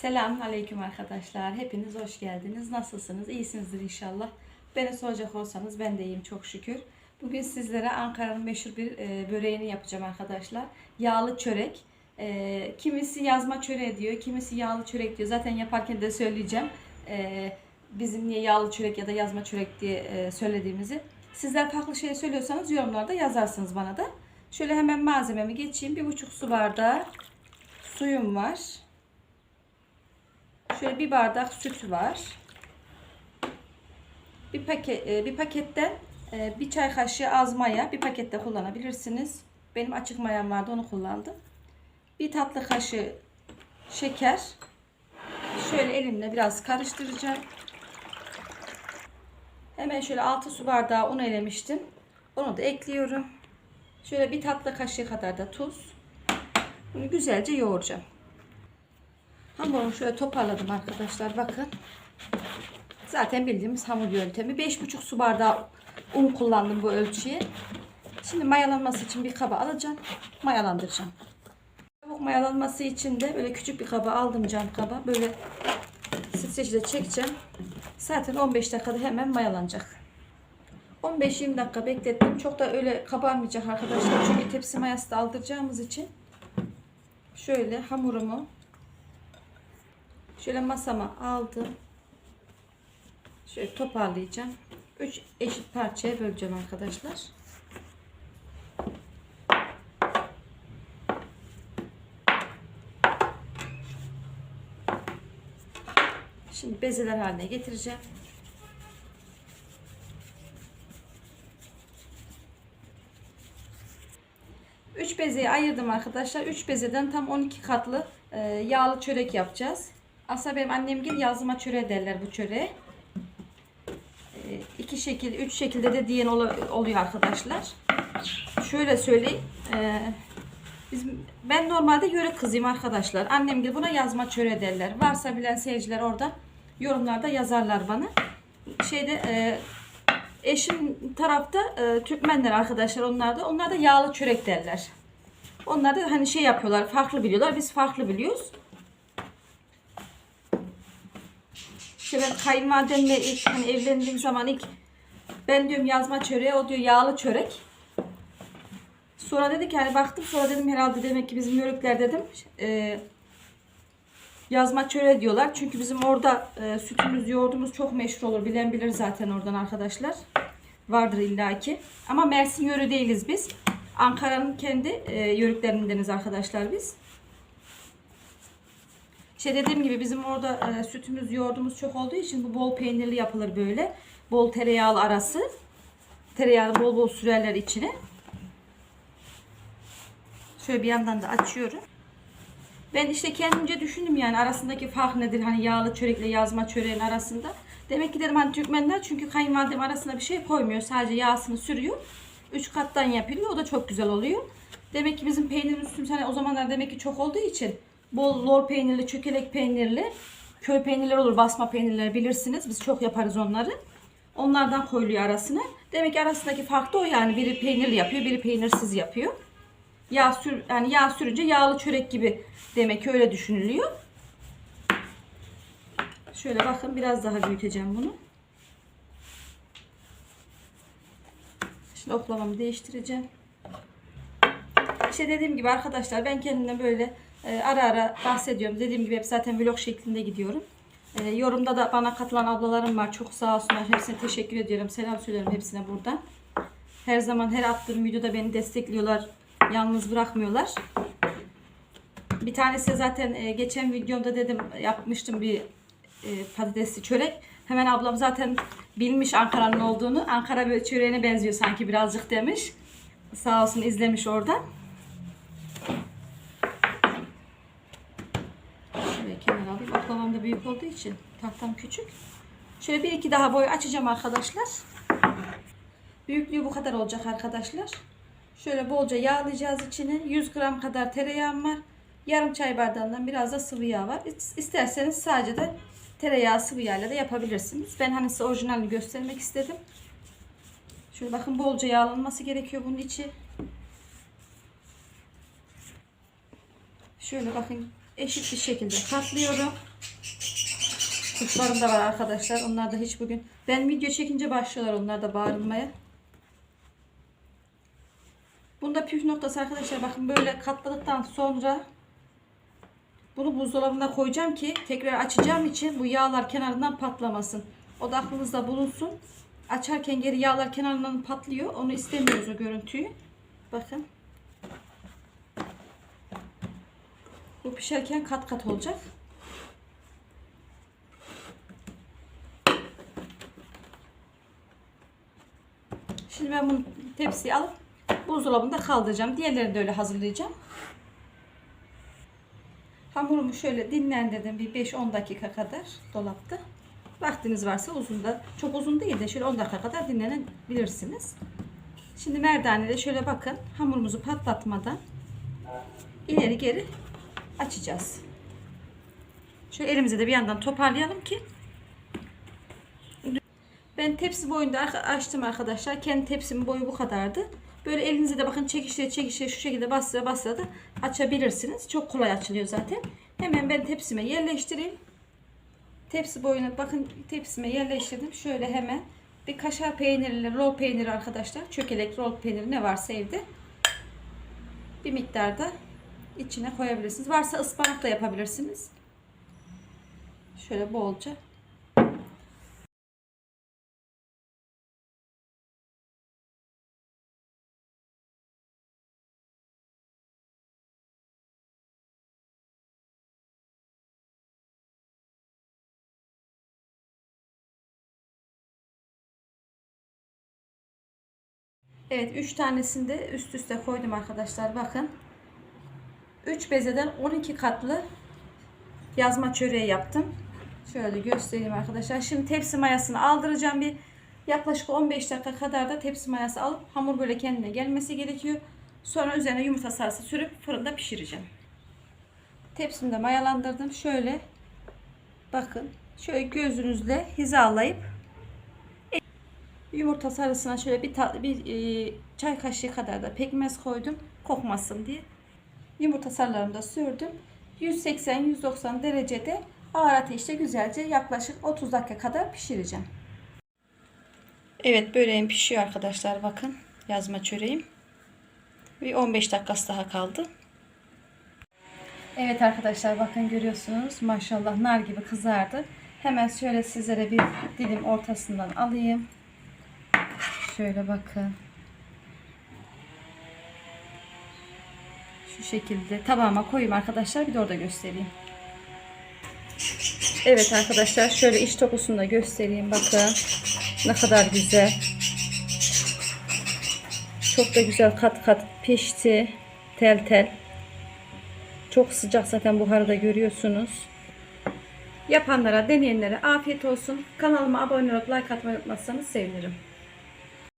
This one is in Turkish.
Selamun Aleyküm arkadaşlar. Hepiniz hoş geldiniz. Nasılsınız? İyisinizdir inşallah. Beni soracak olsanız ben de iyiyim çok şükür. Bugün sizlere Ankara'nın meşhur bir e, böreğini yapacağım arkadaşlar. Yağlı çörek. E, kimisi yazma çöreği diyor, kimisi yağlı çörek diyor. Zaten yaparken de söyleyeceğim. E, bizim niye yağlı çörek ya da yazma çörek diye e, söylediğimizi. Sizler farklı şey söylüyorsanız yorumlarda yazarsınız bana da. Şöyle hemen malzememi geçeyim. Bir buçuk su bardağı suyum var. Şöyle bir bardak süt var. Bir paket e, bir paketten e, bir çay kaşığı az maya bir pakette kullanabilirsiniz. Benim açık mayam vardı onu kullandım. Bir tatlı kaşığı şeker. Şöyle elimle biraz karıştıracağım. Hemen şöyle 6 su bardağı un elemiştim. Onu da ekliyorum. Şöyle bir tatlı kaşığı kadar da tuz. Bunu güzelce yoğuracağım. Hamurumu şöyle toparladım arkadaşlar bakın. Zaten bildiğimiz hamur yöntemi. 5,5 su bardağı un kullandım bu ölçüye. Şimdi mayalanması için bir kaba alacağım. Mayalandıracağım. Tavuk mayalanması için de böyle küçük bir kaba aldım cam kaba. Böyle streçle çekeceğim. Zaten 15 dakikada hemen mayalanacak. 15-20 dakika beklettim. Çok da öyle kabarmayacak arkadaşlar. Çünkü tepsi mayası da aldıracağımız için. Şöyle hamurumu Şöyle masama aldım. Şöyle toparlayacağım. 3 eşit parçaya böleceğim arkadaşlar. Şimdi bezeler haline getireceğim. Üç bezeyi ayırdım arkadaşlar. 3 bezeden tam 12 katlı e, yağlı çörek yapacağız. Aslında benim annem gibi yazma çöreği derler bu çöreğe. E, iki şekil, üç şekilde de diyen ol- oluyor arkadaşlar. Şöyle söyleyeyim. E, biz, ben normalde yörük kızıyım arkadaşlar. Annem gibi buna yazma çöreği derler. Varsa bilen seyirciler orada yorumlarda yazarlar bana. Şeyde e, eşim tarafta e, Türkmenler arkadaşlar onlar da. Onlar da yağlı çörek derler. Onlar da hani şey yapıyorlar, farklı biliyorlar. Biz farklı biliyoruz. İşte ben kayınvalidemle ilk hani evlendiğim zaman ilk ben diyorum yazma çöreği, o diyor yağlı çörek. Sonra dedi ki hani baktım sonra dedim herhalde demek ki bizim yörükler dedim e, yazma çöreği diyorlar. Çünkü bizim orada e, sütümüz, yoğurdumuz çok meşhur olur. Bilen bilir zaten oradan arkadaşlar. Vardır illaki. Ama Mersin yörü değiliz biz. Ankara'nın kendi e, yörüklerindeniz arkadaşlar biz. İşte dediğim gibi bizim orada e, sütümüz, yoğurdumuz çok olduğu için bu bol peynirli yapılır böyle. Bol tereyağlı arası. Tereyağını bol bol sürerler içine. Şöyle bir yandan da açıyorum. Ben işte kendimce düşündüm yani arasındaki fark nedir hani yağlı çörekle yazma çöreğin arasında. Demek ki dedim hani Türkmenler çünkü kayınvalidem arasına bir şey koymuyor. Sadece yağsını sürüyor. Üç kattan yapılıyor. O da çok güzel oluyor. Demek ki bizim peynirin üstümüz hani o zamanlar demek ki çok olduğu için bol lor peynirli, çökelek peynirli, köy peynirleri olur, basma peynirleri bilirsiniz. Biz çok yaparız onları. Onlardan koyuluyor arasına. Demek ki arasındaki fark da o yani. Biri peynirli yapıyor, biri peynirsiz yapıyor. Yağ sür yani yağ sürünce yağlı çörek gibi demek ki öyle düşünülüyor. Şöyle bakın biraz daha büyüteceğim bunu. Şimdi oklavamı değiştireceğim. İşte dediğim gibi arkadaşlar ben kendimden böyle e, ara ara bahsediyorum. Dediğim gibi hep zaten vlog şeklinde gidiyorum. E, yorumda da bana katılan ablalarım var. Çok sağ olsunlar. Hepsine teşekkür ediyorum. Selam söylüyorum hepsine buradan. Her zaman her attığım videoda beni destekliyorlar. Yalnız bırakmıyorlar. Bir tanesi zaten e, geçen videomda dedim yapmıştım bir e, patatesli çörek. Hemen ablam zaten bilmiş Ankara'nın olduğunu. Ankara çöreğine benziyor sanki birazcık demiş. Sağ olsun izlemiş orada. Oklavam da büyük olduğu için tahtam küçük. Şöyle bir iki daha boy açacağım arkadaşlar. Büyüklüğü bu kadar olacak arkadaşlar. Şöyle bolca yağlayacağız içine. 100 gram kadar tereyağım var. Yarım çay bardağından biraz da sıvı yağ var. İsterseniz sadece de tereyağı sıvı yağla da yapabilirsiniz. Ben hani size orijinalini göstermek istedim. Şöyle bakın bolca yağlanması gerekiyor bunun içi. Şöyle bakın eşit bir şekilde katlıyorum. Kuşlarım da var arkadaşlar. Onlar da hiç bugün. Ben video çekince başlıyorlar onlar da bağırmaya. Bunda püf noktası arkadaşlar bakın böyle katladıktan sonra bunu buzdolabına koyacağım ki tekrar açacağım için bu yağlar kenarından patlamasın. O da aklınızda bulunsun. Açarken geri yağlar kenarından patlıyor. Onu istemiyoruz o görüntüyü. Bakın. Bu pişerken kat kat olacak. Şimdi ben bunu tepsiye alıp buzdolabında kaldıracağım. Diğerlerini de öyle hazırlayacağım. Hamurumu şöyle dinlendirdim bir 5-10 dakika kadar dolapta. Vaktiniz varsa uzun da çok uzun değil de şöyle 10 dakika kadar dinlenebilirsiniz. Şimdi merdanede şöyle bakın hamurumuzu patlatmadan ileri geri açacağız. Şöyle elimize de bir yandan toparlayalım ki ben tepsi boyunda açtım arkadaşlar. Kendi tepsimin boyu bu kadardı. Böyle elinize de bakın çekişle çekişle şu şekilde bastıra bastıra da açabilirsiniz. Çok kolay açılıyor zaten. Hemen ben tepsime yerleştireyim. Tepsi boyuna bakın tepsime yerleştirdim. Şöyle hemen bir kaşar peyniriyle rol peyniri arkadaşlar. Çökelek rol peyniri ne varsa evde. Bir miktarda içine koyabilirsiniz. Varsa ıspanak da yapabilirsiniz. Şöyle bolca Evet 3 tanesini de üst üste koydum arkadaşlar. Bakın. 3 bezeden 12 katlı yazma çöreği yaptım. Şöyle göstereyim arkadaşlar. Şimdi tepsi mayasını aldıracağım bir yaklaşık 15 dakika kadar da tepsi mayası alıp hamur böyle kendine gelmesi gerekiyor. Sonra üzerine yumurta sarısı sürüp fırında pişireceğim. Tepsimi de mayalandırdım. Şöyle bakın. Şöyle gözünüzle hizalayıp Yumurta sarısına şöyle bir, bir e, çay kaşığı kadar da pekmez koydum kokmasın diye. Yumurta sarılarını da sürdüm. 180-190 derecede ağır ateşte güzelce yaklaşık 30 dakika kadar pişireceğim. Evet böreğim pişiyor arkadaşlar bakın yazma çöreğim. Bir 15 dakikası daha kaldı. Evet arkadaşlar bakın görüyorsunuz maşallah nar gibi kızardı. Hemen şöyle sizlere bir dilim ortasından alayım. Şöyle bakın. Şu şekilde tabağıma koyayım arkadaşlar. Bir de orada göstereyim. Evet arkadaşlar şöyle iç dokusunu da göstereyim. Bakın ne kadar güzel. Çok da güzel kat kat pişti. Tel tel. Çok sıcak zaten buharı da görüyorsunuz. Yapanlara, deneyenlere afiyet olsun. Kanalıma abone olup like atmayı unutmazsanız sevinirim.